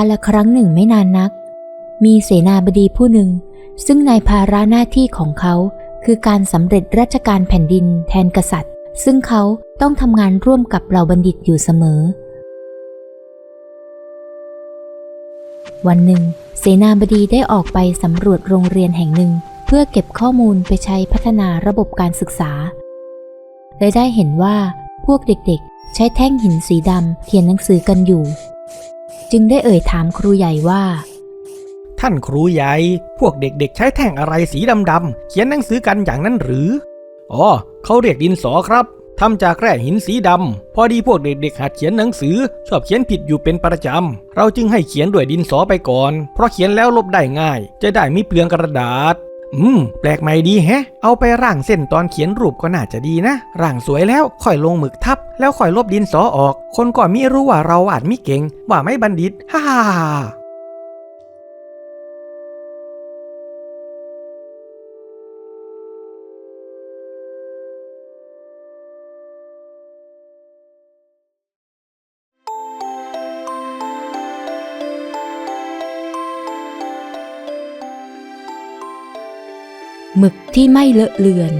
การละครั้งหนึ่งไม่นานนัก มีเสนาบดีผู้หนึ่ง ซึ่งในภาระหน้าที่ของเขา คือการสำเร็จราชการแผ่นดินแทนกษัตริย์ ซึ่งเขาต้องทำงานร่วมกับเหล่าบัณฑิตอยู่เสมอ วันหนึ่ง เสนาบดีได้ออกไปสำรวจโรงเรียนแห่งหนึ่ง เพื่อเก็บข้อมูลไปใช้พัฒนาระบบการศึกษาและได้เห็นว่าพวกเด็กๆ ใช้แท่งหินสีดำเขียนหนังสือกันอยู่ จึงได้เอ่ยถามครูใหญ่ว่า ท่านครูใหญ่ พวกเด็กๆ ใช้แท่งอะไรสีดำๆเขียนหนังสือกันอย่างนั้นหรือ อ๋อเขาเรียกดินสอครับทำจากแร่หินสีดำ พอดีพวกเด็กๆหัดเขียนหนังสือ ชอบเขียนผิดอยู่เป็นประจำ เราจึงให้เขียนด้วยดินสอไปก่อน เพราะเขียนแล้วลบได้ง่าย จะได้ไม่เปลืองกระดาษ อืม แปลกใหม่ดีแฮะ เอาไปร่างเส้นตอนเขียนรูปก็น่าจะดีนะ ร่างสวยแล้วค่อยลงหมึกทับ แล้วค่อยลบดินสอออก คนก่อนมิรู้ว่าเราอาจมิเก่ง ว่าไม่บัณฑิต ฮ่า หมึกที่ไม่เลอะเลือน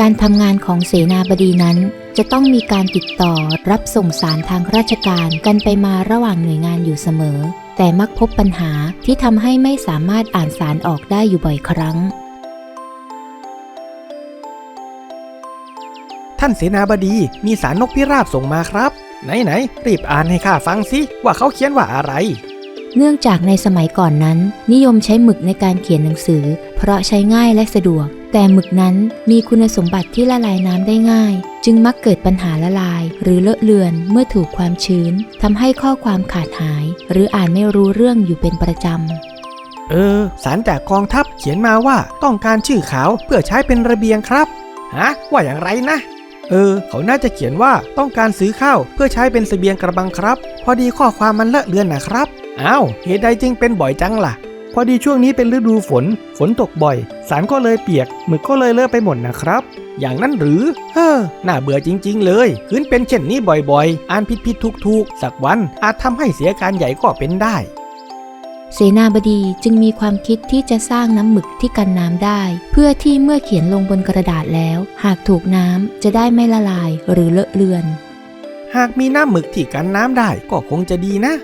การทำงานของเสนาบดีนั้น จะต้องมีการติดต่อรับส่งสารทางราชการกันไปมาระหว่างหน่วยงานอยู่เสมอ แต่มักพบปัญหาที่ทำให้ไม่สามารถอ่านสารออกได้อยู่บ่อยครั้ง ท่านเสนาบดีมีสารนกพิราบส่งมาครับ ไหนๆรีบอ่านให้ข้าฟังสิว่าเขาเขียนว่าอะไร เนื่องจากในสมัยก่อนนั้น นิยมใช้หมึกในการเขียนหนังสือ เพราะใช้ง่ายและสะดวก แต่หมึกนั้นมีคุณสมบัติที่ละลายน้ำได้ง่าย จึงมักเกิดปัญหาละลาย หรือเลอะเลือนเมื่อถูกความชื้นทำให้ข้อความขาดหาย หรืออ่านไม่รู้เรื่องอยู่เป็นประจำ เออ สารจากกองทัพเขียนมาว่าต้องการชื่อขาวเพื่อใช้เป็นระเบียงครับฮะว่าอย่างไรนะ เออ เขาน่าจะเขียนว่าต้องการซื้อข้าวเพื่อใช้เป็นเสบียงกระบังครับ พอดีข้อความมันเลอะเลือนนะครับ อ้าวเหตุใดจึงเป็นบ่อยจังล่ะ พอดีช่วงนี้เป็นฤดูฝน ฝนตกบ่อย สารก็เลยเปียก หมึกก็เลยเลอะไปหมดนะครับ อย่างนั้นหรือ เฮ้อ น่าเบื่อจริง ๆ เลยคืนเป็นเช่นนี้บ่อยๆ อ่านผิดๆถูกๆ สักวันอาจทำให้เสียการใหญ่ก็เป็นได้ เสนาบดีจึงมีความคิดที่จะสร้างน้ำหมึกที่กันน้ำได้ เพื่อที่เมื่อเขียนลงบนกระดาษแล้ว หากถูกน้ำจะได้ไม่ละลายหรือเลอะเลือน หากมีน้ำหมึกที่กันน้ำได้ก็คงจะดีนะ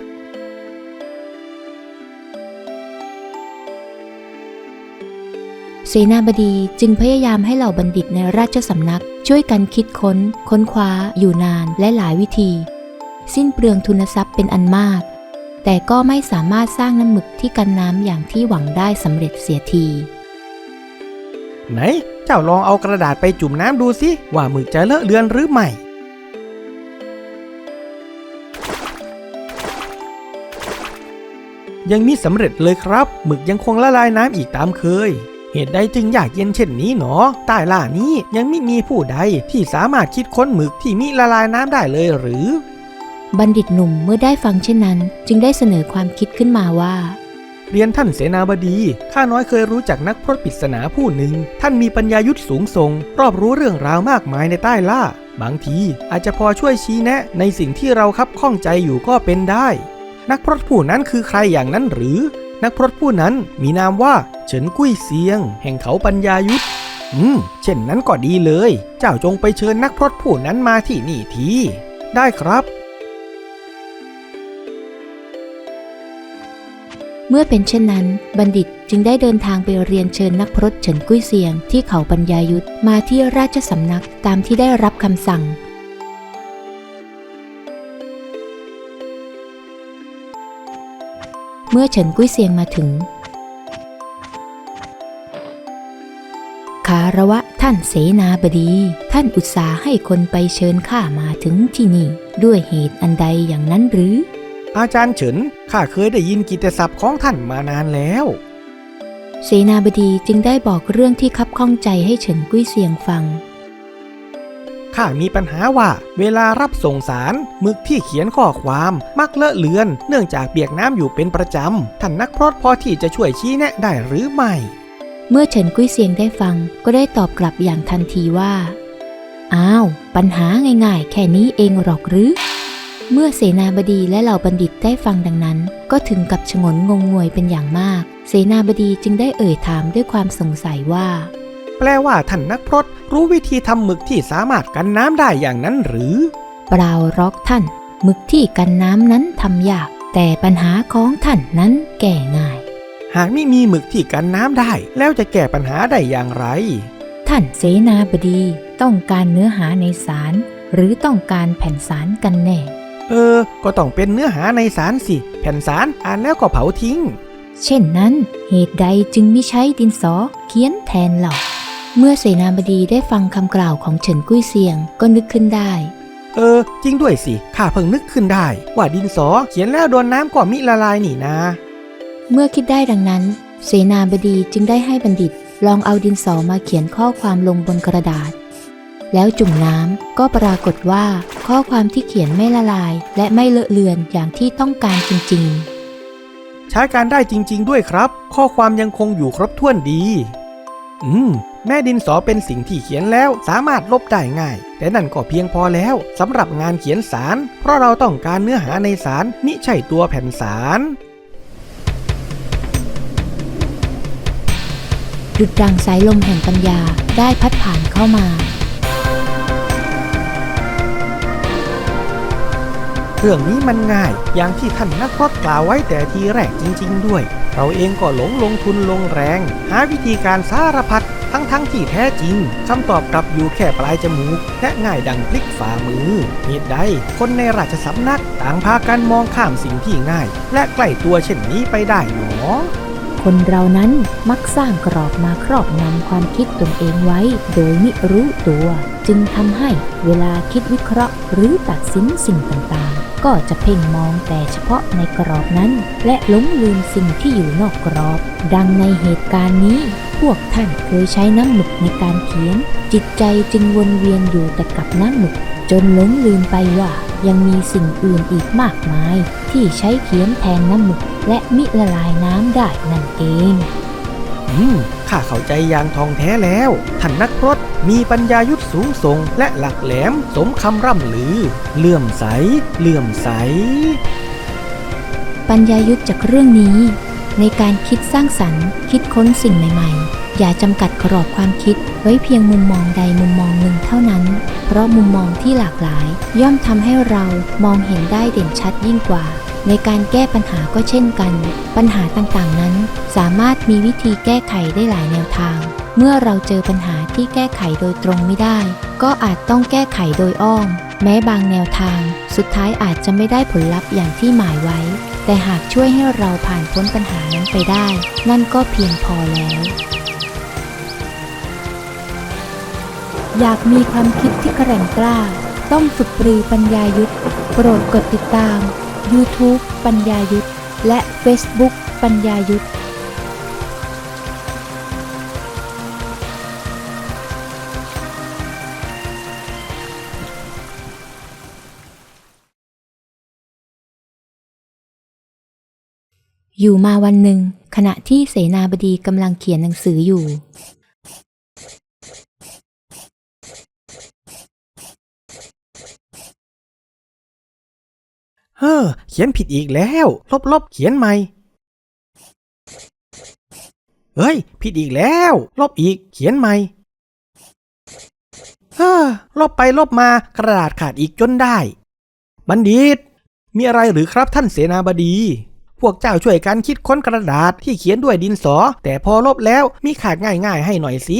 เสนาบดีจึงพยายามให้เหล่าบัณฑิตในราชสำนัก ช่วยกันคิดค้น ค้นคว้า อยู่นานและหลายวิธี สิ้นเปลืองทุนทรัพย์เป็นอันมาก แต่ก็ไม่สามารถสร้างน้ำหมึกที่กันน้ำอย่างที่หวังได้สำเร็จเสียที ไหน เจ้าลองเอากระดาษไปจุ่มน้ำดูสิว่าหมึกจะเลอะเลือนหรือไม่ยังมีสำเร็จเลยครับ หมึกยังคงละลายน้ำอีกตามเคย เหตุใดจึงอยากเย็นเช่นนี้หนอใต้ล่านี้ยังไม่มีผู้ใดที่สามารถคิดค้นหมึกที่มิละลายน้ำได้เลยหรือ บัณฑิตหนุ่มเมื่อได้ฟังเช่นนั้น จึงได้เสนอความคิดขึ้นมาว่า เรียนท่านเสนาบดี ข้าน้อยเคยรู้จักนักพรตปริศนาผู้หนึ่ง ท่านมีปัญญายุทธสูงส่ง รอบรู้เรื่องราวมากมายในใต้ล่า บางทีอาจจะพอช่วยชี้แนะ ในสิ่งที่เราคับข้องใจอยู่ก็เป็นได้ นักพรตผู้นั้นคือใครอย่างนั้นหรือ นักพรตผู้นั้นมีนามว่าเฉินกุ้ยเซียง แห่งเขาปัญญายุทธอืม เช่นนั้นก็ดีเลย เจ้าจงไปเชิญนักพรตผู้นั้นมาที่นี่ที ได้ครับ เมื่อเป็นเช่นนั้น บัณฑิตจึงได้เดินทางไปเรียนเชิญนักพรตเฉินกุ้ยเซียงที่เขาปัญญายุทธมาที่ราชสำนักตามที่ได้รับคำสั่ง เมื่อเฉินกุ้ยเซียงมาถึงคาระวะท่านเสนาบดี ท่านอุตสาห์ให้คนไปเชิญข้ามาถึงที่นี่ ด้วยเหตุอันใดอย่างนั้นหรือ อาจารย์เฉินข้าเคยได้ยินกิตติศัพท์ของท่านมานานแล้ว เสนาบดีจึงได้บอกเรื่องที่คับข้องใจให้เฉินกุ้ยเซียงฟังข้ามีปัญหาว่า เวลารับส่งสารหมึกที่เขียนข้อความมักเลอะเลือน เนื่องจากเปียกน้ำอยู่เป็นประจำท่านนักพรตพอที่จะช่วยชี้แนะได้หรือไม่ เมื่อเฉินกุ้ยเซียงได้ฟังก็ได้ตอบกลับอย่างทันทีว่า อ้าว ปัญหาง่ายๆ แค่นี้เองหรอกหรือ เมื่อเสนาบดีและเหล่าบัณฑิตได้ฟังดังนั้น ก็ถึงกับฉงนงงงวยเป็นอย่างมาก เสนาบดีจึงได้เอ่ยถามด้วยความสงสัยว่า แปลว่าท่านนักพรตรู้วิธีทำหมึกที่สามารถกันน้ำได้อย่างนั้นหรือเปล่าหรอกท่านหมึกที่กันน้ำนั้นทำยาก แต่ปัญหาของท่านนั้นแก้ง่าย หากไม่มีหมึกที่กันน้ำได้ แล้วจะแก้ปัญหาได้อย่างไร ท่านเสนาบดีต้องการเนื้อหาในสารหรือต้องการแผ่นสารกันแน่ เออ ก็ต้องเป็นเนื้อหาในสารสิ แผ่นสารอ่านแล้วก็เผาทิ้ง เช่นนั้น เหตุใดจึงไม่ใช้ดินสอเขียนแทนหรอกเมื่อเสนาบดีได้ฟังคำกล่าวของเฉินกุ้ยเซียงก็นึกขึ้นได้ เออ จริงด้วยสิ ข้าเพิ่งนึกขึ้นได้ ว่าดินสอเขียนแล้วโดนน้ำก็มิละลายนี่นะ เมื่อคิดได้ดังนั้น เสนาบดีจึงได้ให้บัณฑิต ลองเอาดินสอมาเขียนข้อความลงบนกระดาษ แล้วจุ่มน้ำก็ปรากฏว่า ข้อความที่เขียนไม่ละลาย และไม่เลอะเลือนอย่างที่ต้องการจริงใช้การได้จริง ๆ ด้วยครับ ข้อความยังคงอยู่ครบถ้วนดี อืม แม่ดินสอเป็นสิ่งที่เขียนแล้วสามารถลบได้ง่าย แต่นั่นก็เพียงพอแล้วสำหรับงานเขียนสาร เพราะเราต้องการเนื้อหาในสารมิใช่ตัวแผ่นสารๆดุดดังสายลมแห่งปัญญาได้พัดผ่านเข้ามา รื่องนี้มันง่าย อย่างที่ท่านนักพรตกล่าวไว้แต่ทีแรกจริง ๆ ด้วย เราเองก็หลงลงทุนลงแรง หาวิธีการสารพัดทั้งๆทที่แท้จริงคำตอบกลับอยู่แค่ปลายจมูก และง่ายดังพลิกฝ่ามือเหตุใดคนในราชสำนักต่างพากันมองข้ามสิ่งที่ง่าย และใกล้ตัวเช่นนี้ไปได้หรอ คนเรานั้นมักสร้างกรอบมาครอบงำความคิดตนเองไว้ โดยไมิรู้ตัว จึงทำให้เวลาคิดวิเคราะห์ หรือตัดสินสิ่งต่างๆ ก็จะเพ่งมองแต่เฉพาะในกรอบนั้น และหลงลืมสิ่งที่อยู่นอกกรอบ ดังในเหตุการณ์นี้ พวกท่านเคยใช้น้ำหมึกในการเขียน จิตใจจึงวนเวียนอยู่แต่กับน้ำหมึก จนหลงลืมไปว่า ยังมีสิ่งอื่นอีกมากมาย ที่ใช้เขียนแทนน้ำหมึกและมิละลายน้ำได้นั่นเอง อืมข้าเข้าใจอย่างทองแท้แล้ว ท่านนักพรตมีปัญญายุทธสูงส่งและหลักแหลมสมคำร่ำลือ เลื่อมใส เลื่อมใส ปัญญายุทธจากเรื่องนี้ ในการคิดสร้างสรรค์ คิดค้นสิ่งใหม่ ๆ อย่าจำกัดกรอบความคิดไว้เพียงมุมมองใดมุมมองหนึ่งเท่านั้น เพราะมุมมองที่หลากหลาย ย่อมทำให้เรามองเห็นได้เด่นชัดยิ่งกว่า ในการแก้ปัญหาก็เช่นกัน ปัญหาต่างๆนั้น สามารถมีวิธีแก้ไขได้หลายแนวทาง เมื่อเราเจอปัญหาที่แก้ไขโดยตรงไม่ได้ ก็อาจต้องแก้ไขโดยอ้อม แม้บางแนวทาง สุดท้ายอาจจะไม่ได้ผลลัพธ์อย่างที่หมายไว้ แต่หากช่วยให้เราผ่านพ้นปัญหานั้นไปได้ นั่นก็เพียงพอแล้ว อยากมีความคิดที่แกร่งกล้า ต้องฝึกปรีปัญญายุทธโปรดกดติดตาม YouTube ปัญญายุทธและ Facebook ปัญญายุทธอยู่มาวันหนึ่ง ขณะที่เสนาบดีกำลังเขียนหนังสืออยู่ เฮ้อเขียนผิดอีกแล้ว ลบลบเขียนใหม่ เฮ้ย ผิดอีกแล้ว ลบอีก เขียนใหม่ เฮ้อ ลบไปลบมากระดาษขาดอีกจนได้ บัณฑิต มีอะไรหรือครับท่านเสนาบดี พวกเจ้าช่วยกันคิดค้นกระดาษที่เขียนด้วยดินสอ แต่พอลบแล้วมีขาดง่ายๆให้หน่อยสิ